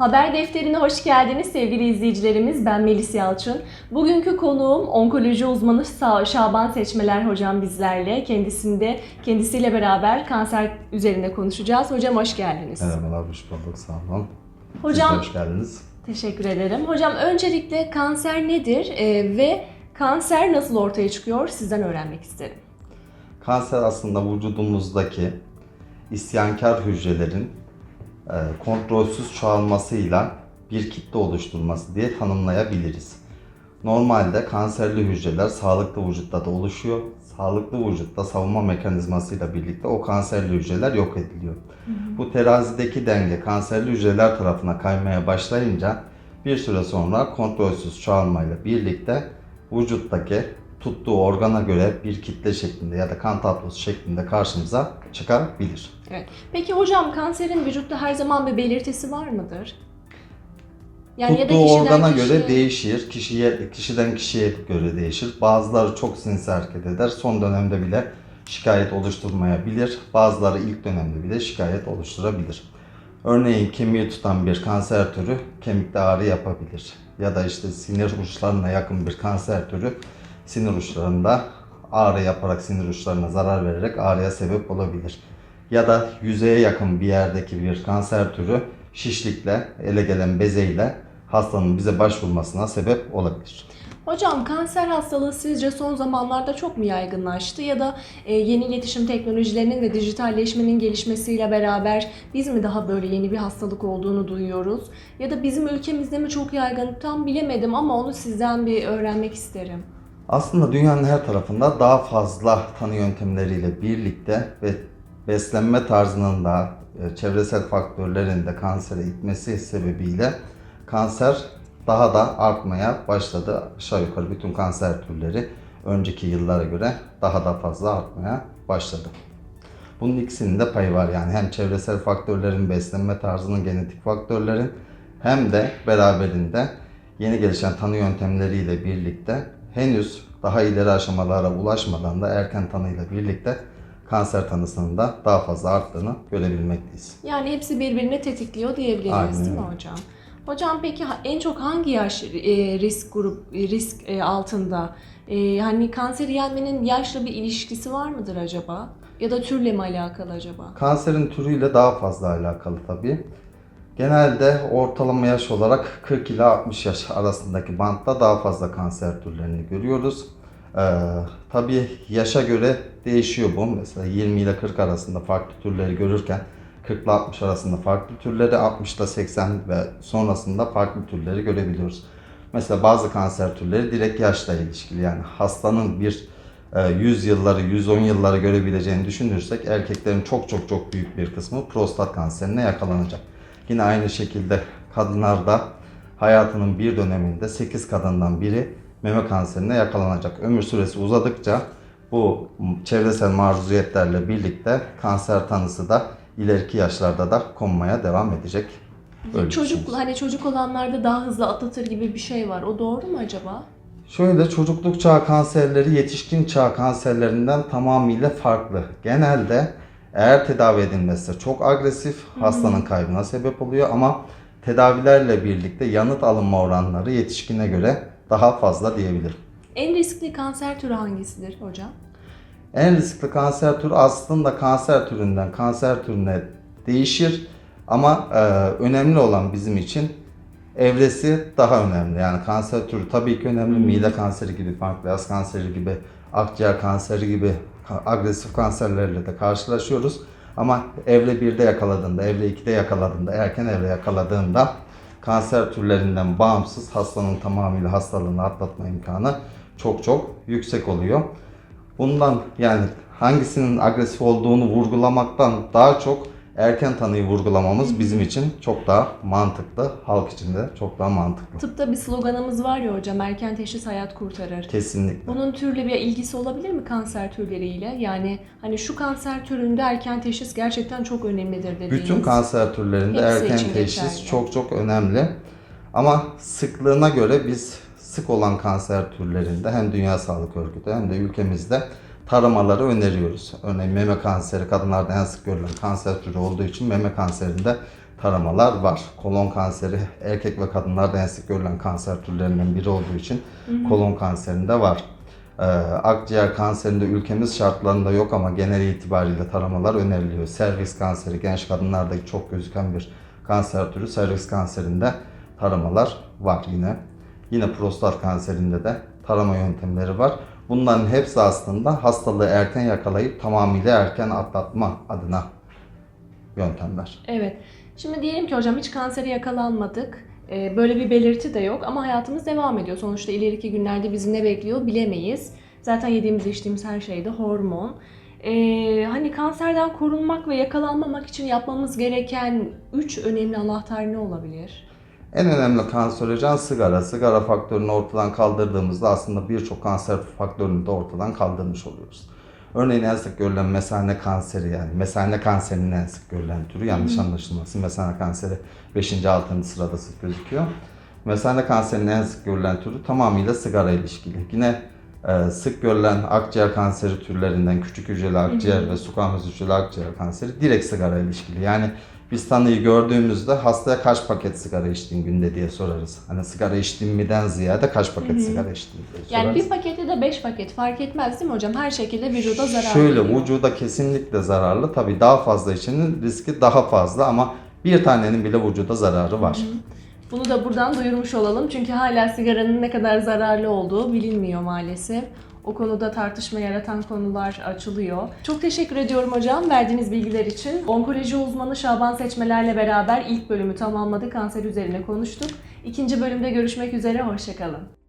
Haber defterine hoş geldiniz sevgili izleyicilerimiz. Ben Melis Yalçın. Bugünkü konuğum onkoloji uzmanı Şaban Seçmeler hocam bizlerle. Kendisinde kendisiyle beraber kanser üzerine konuşacağız. Hocam hoş geldiniz. Merhabalar, hoş bulduk. Sağ olun. Hocam hoş geldiniz. teşekkür ederim. Hocam öncelikle kanser nedir e, ve kanser nasıl ortaya çıkıyor sizden öğrenmek isterim. Kanser aslında vücudumuzdaki isyankar hücrelerin kontrolsüz çoğalmasıyla bir kitle oluşturması diye tanımlayabiliriz. Normalde kanserli hücreler sağlıklı vücutta da oluşuyor. Sağlıklı vücutta savunma mekanizmasıyla birlikte o kanserli hücreler yok ediliyor. Bu terazideki denge kanserli hücreler tarafına kaymaya başlayınca bir süre sonra kontrolsüz çoğalmayla birlikte vücuttaki tuttuğu organa göre bir kitle şeklinde ya da kan tablosu şeklinde karşımıza çıkabilir. Evet. Peki hocam kanserin vücutta her zaman bir belirtisi var mıdır? Tuttuğu organa göre kişiye- değişir. Kişiye, kişiden kişiye göre değişir. Bazıları çok sinsi hareket eder. Son dönemde bile şikayet oluşturmayabilir. Bazıları ilk dönemde bile şikayet oluşturabilir. Örneğin kemiği tutan bir kanser türü kemikte ağrı yapabilir. Ya da işte sinir uçlarına yakın bir kanser türü sinir uçlarında ağrı yaparak sinir uçlarına zarar vererek ağrıya sebep olabilir. Ya da yüzeye yakın bir yerdeki bir kanser türü şişlikle, ele gelen bezeyle hastanın bize başvurmasına sebep olabilir. Hocam kanser hastalığı sizce son zamanlarda çok mu yaygınlaştı ya da e, yeni iletişim teknolojilerinin ve dijitalleşmenin gelişmesiyle beraber biz mi daha böyle yeni bir hastalık olduğunu duyuyoruz? Ya da bizim ülkemizde mi çok yaygın tam bilemedim ama onu sizden bir öğrenmek isterim. Aslında dünyanın her tarafında daha fazla tanı yöntemleriyle birlikte ve beslenme tarzının da e, çevresel faktörlerin de kansere itmesi sebebiyle kanser daha da artmaya başladı. Aşağı yukarı bütün kanser türleri önceki yıllara göre daha da fazla artmaya başladı. Bunun ikisinin de payı var yani hem çevresel faktörlerin, beslenme tarzının, genetik faktörlerin hem de beraberinde yeni gelişen tanı yöntemleriyle birlikte henüz daha ileri aşamalara ulaşmadan da erken tanıyla birlikte kanser tanısının da daha fazla arttığını görebilmekteyiz. Yani hepsi birbirini tetikliyor diyebiliriz Aynen değil mi hocam? Hocam peki en çok hangi yaş e, risk grup e, risk e, altında? Hani kanseri yenmenin yaşla bir ilişkisi var mıdır acaba? Ya da türle mi alakalı acaba? Kanserin türüyle daha fazla alakalı tabii. Genelde ortalama yaş olarak 40 ile 60 yaş arasındaki bantta daha fazla kanser türlerini görüyoruz. Ee, tabii yaşa göre değişiyor bu. Mesela 20 ile 40 arasında farklı türleri görürken 40 ile 60 arasında farklı türleri, 60 ile 80 ve sonrasında farklı türleri görebiliyoruz. Mesela bazı kanser türleri direkt yaşla ilişkili. Yani hastanın bir e, 100 yılları, 110 yılları görebileceğini düşünürsek erkeklerin çok çok çok büyük bir kısmı prostat kanserine yakalanacak. Yine aynı şekilde kadınlarda hayatının bir döneminde 8 kadından biri meme kanserine yakalanacak. Ömür süresi uzadıkça bu çevresel maruziyetlerle birlikte kanser tanısı da ileriki yaşlarda da konmaya devam edecek. Öyle Çocuk hani çocuk olanlarda daha hızlı atlatır gibi bir şey var. O doğru mu acaba? Şöyle çocukluk çağı kanserleri yetişkin çağ kanserlerinden tamamıyla farklı. Genelde eğer tedavi edilmezse çok agresif hastanın kaybına sebep oluyor ama tedavilerle birlikte yanıt alınma oranları yetişkine göre daha fazla diyebilirim. En riskli kanser türü hangisidir hocam? En riskli kanser türü aslında kanser türünden kanser türüne değişir ama e, önemli olan bizim için evresi daha önemli. Yani kanser türü tabii ki önemli. Mide kanseri gibi, pankreas kanseri gibi, akciğer kanseri gibi agresif kanserlerle de karşılaşıyoruz. Ama evre 1'de yakaladığında, evre 2'de yakaladığında, erken evre yakaladığında kanser türlerinden bağımsız hastanın tamamıyla hastalığını atlatma imkanı çok çok yüksek oluyor. Bundan yani hangisinin agresif olduğunu vurgulamaktan daha çok erken tanıyı vurgulamamız bizim için çok daha mantıklı. Halk için de çok daha mantıklı. Tıpta bir sloganımız var ya hocam erken teşhis hayat kurtarır. Kesinlikle. Bunun türle bir ilgisi olabilir mi kanser türleriyle? Yani hani şu kanser türünde erken teşhis gerçekten çok önemlidir dediğiniz. Bütün kanser türlerinde Hepsi erken teşhis geçerli. çok çok önemli. Ama sıklığına göre biz sık olan kanser türlerinde hem Dünya Sağlık Örgütü hem de ülkemizde taramaları öneriyoruz. Örneğin meme kanseri kadınlarda en sık görülen kanser türü olduğu için meme kanserinde taramalar var. Kolon kanseri erkek ve kadınlarda en sık görülen kanser türlerinden biri olduğu için kolon kanserinde var. Ee, akciğer kanserinde ülkemiz şartlarında yok ama genel itibariyle taramalar öneriliyor. Servis kanseri genç kadınlardaki çok gözüken bir kanser türü. Servis kanserinde taramalar var yine. Yine prostat kanserinde de tarama yöntemleri var. Bunların hepsi aslında hastalığı erken yakalayıp tamamıyla erken atlatma adına yöntemler. Evet. Şimdi diyelim ki hocam hiç kansere yakalanmadık. Ee, Böyle bir belirti de yok ama hayatımız devam ediyor. Sonuçta ileriki günlerde bizi ne bekliyor bilemeyiz. Zaten yediğimiz içtiğimiz her şey de hormon. Ee, hani kanserden korunmak ve yakalanmamak için yapmamız gereken üç önemli anahtar ne olabilir? En önemli kanserojen sigara. Sigara faktörünü ortadan kaldırdığımızda aslında birçok kanser faktörünü de ortadan kaldırmış oluyoruz. Örneğin en sık görülen mesane kanseri yani mesane kanserinin en sık görülen türü yanlış anlaşılmasın. Mesane kanseri 5. 6. sırada sık gözüküyor. Mesane kanserinin en sık görülen türü tamamıyla sigara ilişkili. Yine e, sık görülen akciğer kanseri türlerinden küçük hücreli akciğer ve sukamöz hücreli akciğer kanseri direkt sigara ilişkili. Yani biz tanıyı gördüğümüzde hastaya kaç paket sigara içtin günde diye sorarız. Hani sigara içtin miden ziyade kaç paket sigara içtin diye sorarız. Yani bir paketi de beş paket fark etmez değil mi hocam? Her şekilde vücuda zarar Şöyle veriyor. vücuda kesinlikle zararlı. Tabii daha fazla içenin riski daha fazla ama bir tanenin bile vücuda zararı var. Bunu da buradan duyurmuş olalım çünkü hala sigaranın ne kadar zararlı olduğu bilinmiyor maalesef. O konuda tartışma yaratan konular açılıyor. Çok teşekkür ediyorum hocam verdiğiniz bilgiler için. Onkoloji uzmanı Şaban Seçmeler'le beraber ilk bölümü tamamladık. Kanser üzerine konuştuk. İkinci bölümde görüşmek üzere, hoşçakalın.